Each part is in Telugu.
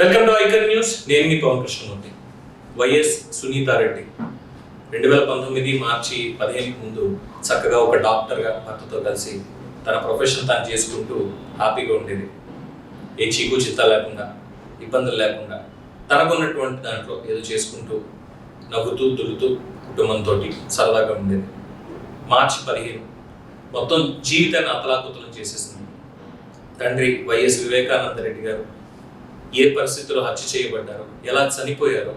వెల్కమ్ టు ఐకన్ న్యూస్ నేను మీ Pavan Krishnamurthy. Y S Sunitha Reddy. రెండు వేల పంతొమ్మిది మార్చి పదిహేనుకి ముందు చక్కగా ఒక డాక్టర్గా భర్తతో కలిసి తన ప్రొఫెషన్ తాను చేసుకుంటూ హ్యాపీగా ఉండేది. ఏ చీకు చిత్త లేకుండా ఇబ్బందులు లేకుండా తనకున్నటువంటి దాంట్లో ఏదో చేసుకుంటూ నవ్వుతూ దులుతూ కుటుంబంతో సరదాగా ఉండేది. మార్చి పదిహేను మొత్తం జీవితాన్ని అతలాకుతలం చేసేసింది. తండ్రి వైఎస్ వివేకానంద రెడ్డి గారు. ఏ పరిస్థితిలో హత్య చేయబడ్డారు ఎలా చనిపోయారు?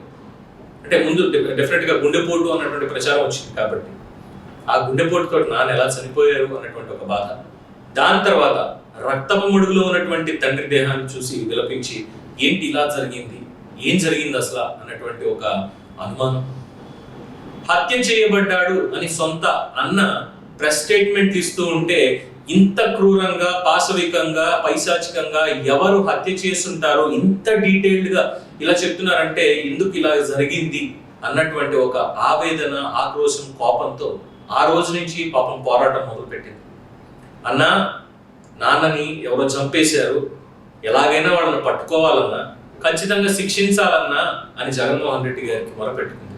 అంటే ముందు డెఫినెట్గా గుండెపోటు అన్నటువంటి ప్రచారం వచ్చింది కాబట్టి. ఆ గుండెపోటుతో నాన్న ఎలా చనిపోయారు అన్నటువంటి ఒక బాధ. దాని తర్వాత రక్తపు ముడుగులో ఉన్నటువంటి తండ్రి దేహాన్ని చూసి విలపించి ఏంటి ఇలా జరిగింది? ఏం జరిగింది అసలు? అన్నటువంటి ఒక అనుమానం. హత్య చేయబడ్డాడు అని సొంత అన్న ప్రెస్ స్టేట్మెంట్ ఇస్తూ ఉంటే ఇంత క్రూరంగా పాశవికంగా పైశాచికంగా ఎవరు హత్య చేస్తుంటారో ఇంత డీటెయిల్డ్గా ఇలా చెప్తున్నారంటే ఎందుకు ఇలా జరిగింది అన్నటువంటి ఒక ఆవేదన ఆక్రోశం కోపంతో ఆ రోజు నుంచి పాపం పోరాటం మొదలుపెట్టింది. అన్నా నాన్నని ఎవరో చంపేశారు ఎలాగైనా వాళ్ళని పట్టుకోవాలన్నా ఖచ్చితంగా శిక్షించాలన్నా అని జగన్మోహన్ రెడ్డి గారికి మొరపెట్టుకుంది.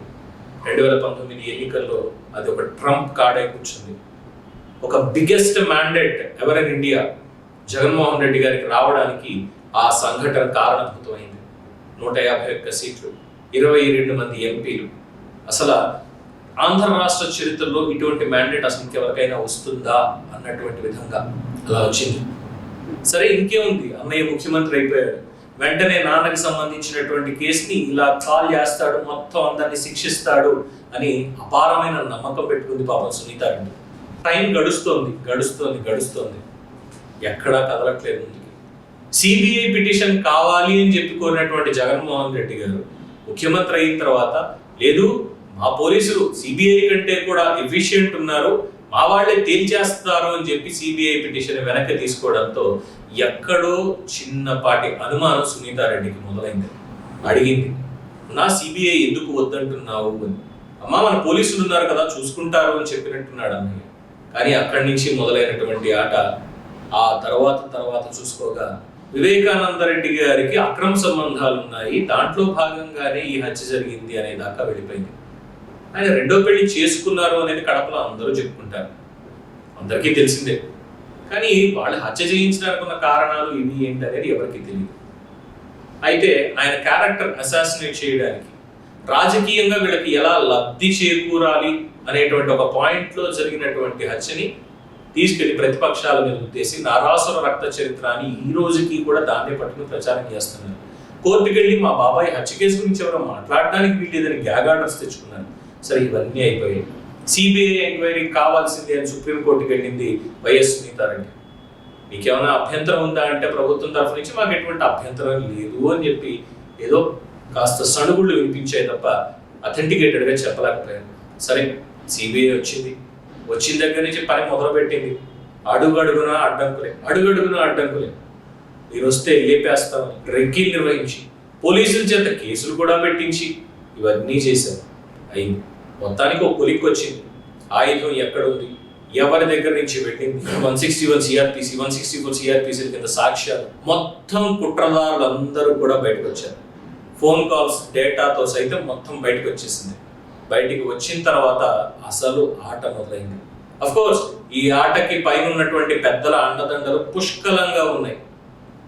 రెండు వేల పంతొమ్మిది ఎన్నికల్లో అది ఒక ట్రంప్ కాడే కూర్చుంది. ఒక biggest mandate ever in India Jaganmohan Reddy గారికి రావడానికి ఆ సంఘటన కారణభూతమైంది. నూట యాభై ఒక్క సీట్లు ఇరవై రెండు మంది ఎంపీలు. అసలు ఆంధ్ర రాష్ట్ర చరిత్రలో ఇటువంటి మ్యాండేట్ అసలు ఇంకెవరికైనా వస్తుందా అన్నటువంటి విధంగా అలా వచ్చింది. సరే ఇంకేముంది? అన్నయ్య ముఖ్యమంత్రి అయిపోయాడు. వెంటనే నాన్నకి సంబంధించినటువంటి కేసుని ఇలా కాల్ చేస్తాడు మొత్తం అందరిని శిక్షిస్తాడు అని అపారమైన నమ్మకం పెట్టుకుంది పాపం సునీత రెడ్డి టైం గడుస్తోంది గడుస్తోంది గడుస్తోంది. ఎక్కడా కదలట్లేదు ముందుకి. సిబిఐ పిటిషన్ కావాలి అని చెప్పుకున్నటువంటి జగన్మోహన్ రెడ్డి గారు ముఖ్యమంత్రి అయిన తర్వాత లేదు మా పోలీసులు సిబిఐ కంటే కూడా ఎఫిషియంట్ ఉన్నారు మా వాళ్ళే తేల్చేస్తారు అని చెప్పి సిబిఐ పిటిషన్ వెనక్కి తీసుకోవడంతో ఎక్కడో చిన్నపాటి అనుమానం సునీతారెడ్డికి మొదలైంది. అడిగింది నా సిబిఐ ఎందుకు వద్దంటున్నావు? అని. అమ్మా మన పోలీసులు ఉన్నారు కదా చూసుకుంటారు అని చెప్పినట్టున్నాడు అన్నయ్య. కానీ అక్కడి నుంచి మొదలైనటువంటి ఆట ఆ తర్వాత తర్వాత చూసుకోగా వివేకానంద రెడ్డి గారికి అక్రమ సంబంధాలు ఉన్నాయి. దాంట్లో భాగంగానే ఈ హత్య జరిగింది అనే దాకా వెళ్ళిపోయింది. ఆయన రెండో పెళ్ళి చేసుకున్నారు అనేది కడపలో అందరూ చెప్పుకుంటారు. అందరికీ తెలిసిందే. కానీ వాళ్ళు హత్య చేయించడానికి ఉన్న కారణాలు ఇవి ఏంటి అనేది ఎవరికి తెలియదు అయితే ఆయన క్యారెక్టర్ అసాసినేట్ చేయడానికి రాజకీయంగా వీళ్ళకి ఎలా లబ్ధి చేకూరాలి అనేటువంటి ఒక పాయింట్లో జరిగినటువంటి హత్యని తీసుకెళ్ళి ప్రతిపక్షాల మీద ఉద్దేశి నారాసుర రక్త చరిత్ర అని ఈ రోజుకి కూడా దాన్ని పట్టుకుని ప్రచారం చేస్తున్నారు. కోర్టుకెళ్ళి మా బాబాయ్ హత్య కేసు గురించి ఎవరో మాట్లాడడానికి వీళ్ళేదని గ్యాగ్ ఆర్డర్స్ తెచ్చుకున్నారు. సరే ఇవన్నీ అయిపోయాయి. సిబిఐ ఎంక్వైరీ కావాల్సింది అని సుప్రీంకోర్టుకి వెళ్ళింది వైఎస్ సునీతారెడ్డి. మీకేమైనా అభ్యంతరం ఉందా అంటే ప్రభుత్వం తరఫు నుంచి మాకు ఎటువంటి అభ్యంతరం లేదు అని చెప్పి ఏదో కాస్త సణుగుళ్ళు వినిపించాయి తప్ప అథెంటికేటెడ్గా చెప్పలేకపోయాను. సరే సిబిఐ వచ్చింది. వచ్చిన దగ్గర నుంచి పని మొదలుపెట్టింది. అడుగడుగున అడ్డంకులే అడుగడుగున అడ్డంకులే. మీరు వస్తే లేపేస్తాం రెక్కీలు నిర్వహించి పోలీసుల చేత కేసులు కూడా పెట్టించి ఇవన్నీ చేశారు అయింది. మొత్తానికి ఒక కొలిక్ వచ్చింది ఆయుధం ఎక్కడ ఉంది ఎవరి దగ్గర నుంచి పెట్టింది? One sixty one CrPC one sixty four CrPC కింద సాక్ష్యాలు. మొత్తం కుట్రదారులందరూ కూడా బయటకు వచ్చారు. ఫోన్ కాల్స్ డేటాతో సైతం మొత్తం బయటకు వచ్చేసింది. బయటికి వచ్చిన తర్వాత అసలు ఆట మొదలైంది. కోర్స్ ఈ ఆటకి పైన ఉన్నటువంటి పెద్దల అండదండలు పుష్కలంగా ఉన్నాయి.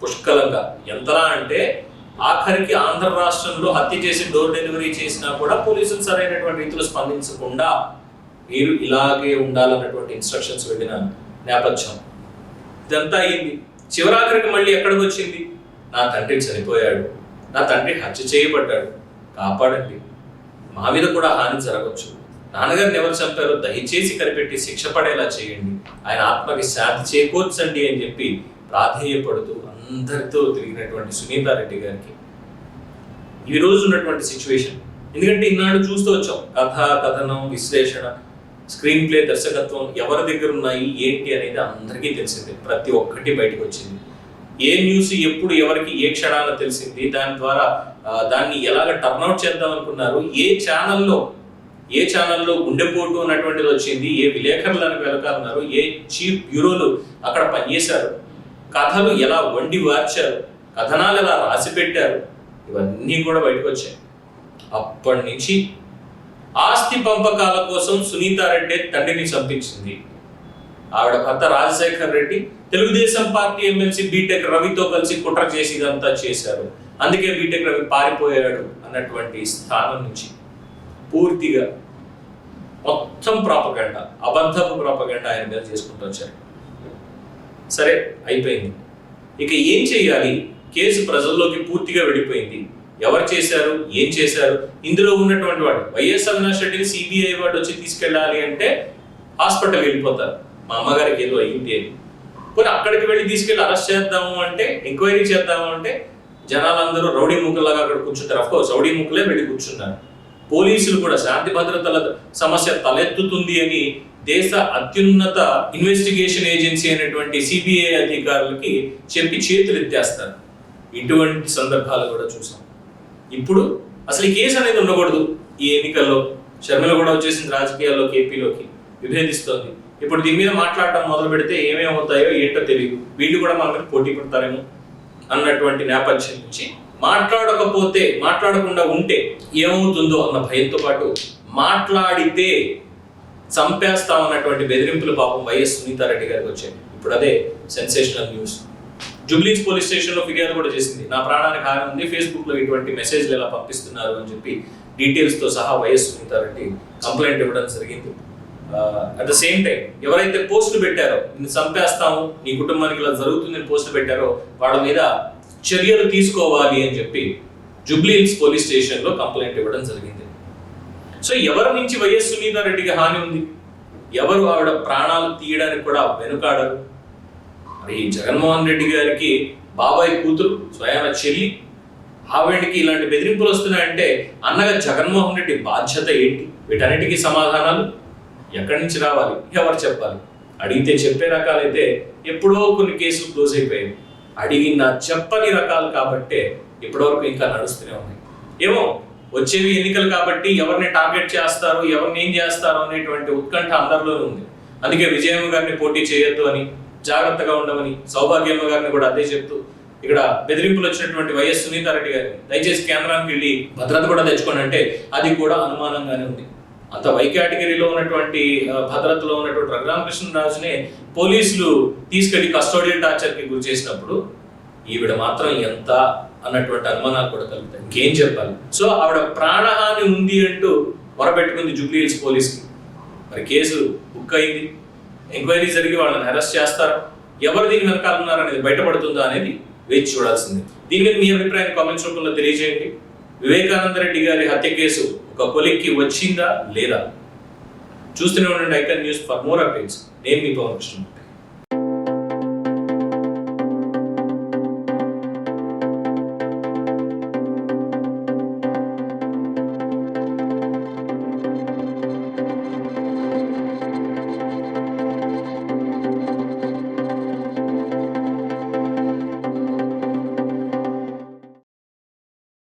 పుష్కలంగా. ఎంతలా అంటే ఆఖరికి ఆంధ్ర రాష్ట్రంలో హత్య చేసి డోర్ డెలివరీ చేసినా కూడా పోలీసులు సరైనటువంటి రీతిలో స్పందించకుండా మీరు ఇలాగే ఉండాలన్నటువంటి ఇన్స్ట్రక్షన్స్ వెళ్ళిన నేపథ్యం. ఇదంతా అయింది చివరాఖరికి మళ్ళీ ఎక్కడికి వచ్చింది? నా తండ్రి చనిపోయాడు. నా తండ్రి హత్య చేయబడ్డాడు. కాపాడండి. మా మీద కూడా హాని జరగవచ్చు నాన్నగారిని ఎవరు చంపారో దయచేసి కనిపెట్టి శిక్ష పడేలా చేయండి. ఆయన ఆత్మకి శాంతి చేకూర్చండి అని చెప్పి ప్రాధేయపడుతూ అందరితో తిరిగినటువంటి సునీతారెడ్డి గారికి. ఈ రోజు ఉన్నటువంటి సిచ్యువేషన్ ఎందుకంటే ఈనాడు చూస్తూ వచ్చాం. కథ కథనం విశ్లేషణ స్క్రీన్ ప్లే దర్శకత్వం ఎవరి దగ్గర ఉన్నాయి ఏంటి అనేది అందరికీ తెలిసింది. ప్రతి ఒక్కటి బయటకు వచ్చింది. ఏ న్యూస్ ఎప్పుడు ఎవరికి ఏ క్షణాన తెలిసింది? దాని ద్వారా దాన్ని ఎలాగ టర్న్అవుట్ చేద్దాం అనుకున్నారు? ఏ ఛానల్లో ఏ ఛానల్లో గుండెపోటు అన్నటువంటిది వచ్చింది? ఏ విలేకరులను వెలకాలన్నారు ఏ చీఫ్ బ్యూరోలు అక్కడ పనిచేశారు? కథలు ఎలా వండి వార్చారు? కథనాలు ఎలా రాసి పెట్టారు? ఇవన్నీ కూడా బయటకు వచ్చాయి. అప్పటి నుంచి ఆస్తి పంపకాల కోసం సునీతారెడ్డి తండ్రిని చంపించింది. ఆవిడ భర్త Rajasekhar Reddy Telugu Desam party MLC BTech రవితో కలిసి కుట్ర చేసి ఇదంతా చేశారు. అందుకే బీటెక్ రవి పారిపోయాడు అన్నటువంటి స్థానం నుంచి పూర్తిగా మొత్తం ప్రాపగండ అబద్ధపు ప్రాపగండ ఆయన మీద చేసుకుంటూ వచ్చారు. సరే అయిపోయింది. ఇక ఏం చేయాలి? కేసు ప్రజల్లోకి పూర్తిగా వెళ్ళిపోయింది ఎవరు చేశారు? ఏం చేశారు? ఇందులో ఉన్నటువంటి వాడు వైఎస్ అవినాష్ రెడ్డిని సిబిఐ వాడు వచ్చి తీసుకెళ్ళాలి అంటే హాస్పిటల్ వెళ్ళిపోతారు. మా అమ్మగారికి ఏదో అయింది అని. పోనీ అక్కడికి వెళ్ళి తీసుకెళ్ళి అరెస్ట్ చేద్దాము అంటే ఎంక్వైరీ చేద్దాము అంటే జనాలందరూ రౌడీ ముక్కలాగా అక్కడ కూర్చుంటారు. అఫ్ కోర్స్ రౌడీ ముక్కలే వెళ్ళి కూర్చున్నారు పోలీసులు కూడా శాంతి భద్రతల సమస్య తలెత్తుతుంది అని దేశ అత్యున్నత ఇన్వెస్టిగేషన్ ఏజెన్సీ అయినటువంటి సిబిఐ అధికారులకి చెప్పి చేతులు ఎత్తేస్తారు. ఇటువంటి సందర్భాలు కూడా చూసాం. ఇప్పుడు అసలు ఈ కేసు అనేది ఉండకూడదు. ఈ ఎన్నికల్లో షర్మిల కూడా వచ్చేసింది రాజకీయాల్లో ఏపీలోకి విభేదిస్తోంది. ఇప్పుడు దీని మీద మాట్లాడటం మొదలు పెడితే ఏమేమి అవుతాయో ఏంటో తెలియదు వీళ్ళు కూడా మన మీద పోటీ పడతారేమో అన్నటువంటి నేపథ్యం నుంచి మాట్లాడకపోతే మాట్లాడకుండా ఉంటే ఏమవుతుందో అన్న భయంతో పాటు మాట్లాడితే చంపేస్తామన్నటువంటి బెదిరింపులు పాపం వైఎస్ సునీతారెడ్డి గారికి వచ్చాయి. ఇప్పుడు అదే సెన్సేషనల్ న్యూస్. జూబ్లీస్ పోలీస్ స్టేషన్లో ఫిర్యాదు కూడా చేసింది. నా ప్రాణానికి హాని ఉంది ఫేస్బుక్లో ఇటువంటి మెసేజ్లు ఎలా పంపిస్తున్నారు అని చెప్పి డీటెయిల్స్తో సహా వైఎస్ సునీతారెడ్డి కంప్లైంట్ ఇవ్వడం జరిగింది. అట్ ద సేమ్ టైం ఎవరైతే పోస్టులు పెట్టారో నిన్ను చంపేస్తాము నీ కుటుంబానికి ఇలా జరుగుతుందని పోస్టులు పెట్టారో వాళ్ళ మీద చర్యలు తీసుకోవాలి అని చెప్పి జుబ్లీహిల్స్ పోలీస్ స్టేషన్లో కంప్లైంట్ ఇవ్వడం జరిగింది. సో ఎవరి నుంచి వైఎస్ సునీతారెడ్డికి హాని ఉంది? ఎవరు ఆవిడ ప్రాణాలు తీయడానికి కూడా వెనుకాడరు? మరి జగన్మోహన్ రెడ్డి గారికి బాబాయ్ కూతురు స్వయాన చెల్లి ఆవిడకి ఇలాంటి బెదిరింపులు వస్తున్నాయంటే అన్నగా జగన్మోహన్ రెడ్డి బాధ్యత ఏంటి? వీటన్నిటికీ సమాధానాలు? ఎక్కడి నుంచి రావాలి? ఎవరు చెప్పాలి? అడిగితే చెప్పే రకాలైతే ఎప్పుడో కొన్ని కేసులు క్లోజ్ అయిపోయాయి. అడిగిన చెప్పని రకాలు కాబట్టే ఇప్పటివరకు ఇంకా నడుస్తూనే ఉన్నాయి. ఏమో వచ్చేవి ఎన్నికలు కాబట్టి ఎవరిని టార్గెట్ చేస్తారు ఎవరిని ఏం చేస్తారు అనేటువంటి ఉత్కంఠ అందరిలోనే ఉంది. అందుకే విజయమ్మ గారిని పోటీ చేయొద్దు అని జాగ్రత్తగా ఉండమని సౌభాగ్యమ్మ గారిని కూడా అదే చెప్తూ ఇక్కడ బెదిరింపులు వచ్చినటువంటి వైఎస్ సునీతారెడ్డి గారిని దయచేసి కేంద్రానికి వెళ్ళి భద్రత కూడా తెచ్చుకోండి అంటే అది కూడా అనుమానంగానే ఉంది. అంత వై కేటగిరీలో ఉన్నటువంటి భద్రతలో ఉన్నటువంటి రఘురామకృష్ణరాజునే పోలీసులు తీసుకెళ్ళి కస్టోడియల్ టార్చర్కి గురి చేసినప్పుడు ఈవిడ మాత్రం ఎంత అన్నటువంటి అనుమానాలు కూడా కలుగుతాయి. ఇంకేం చెప్పాలి? సో ఆవిడ ప్రాణహాని ఉంది అంటూ వరపెట్టుకుంది జూబ్లీ హిల్స్ పోలీస్కి. మరి కేసు బుక్ అయింది. ఎంక్వైరీ జరిగి వాళ్ళని అరెస్ట్ చేస్తారు? ఎవరు దీని వెనకాల ఉన్నారనేది బయటపడుతుందా అనేది వేచి చూడాల్సింది. దీని మీద మీ అభిప్రాయం కామెంట్స్ రూపంలో తెలియజేయండి. వివేకానంద రెడ్డి గారి హత్య కేసు ఒక కొలిక్కి వచ్చిందా లేదా? చూస్తూనే ఉండండి Icon News for more updates. నేను మీ పవన్ కృష్ణ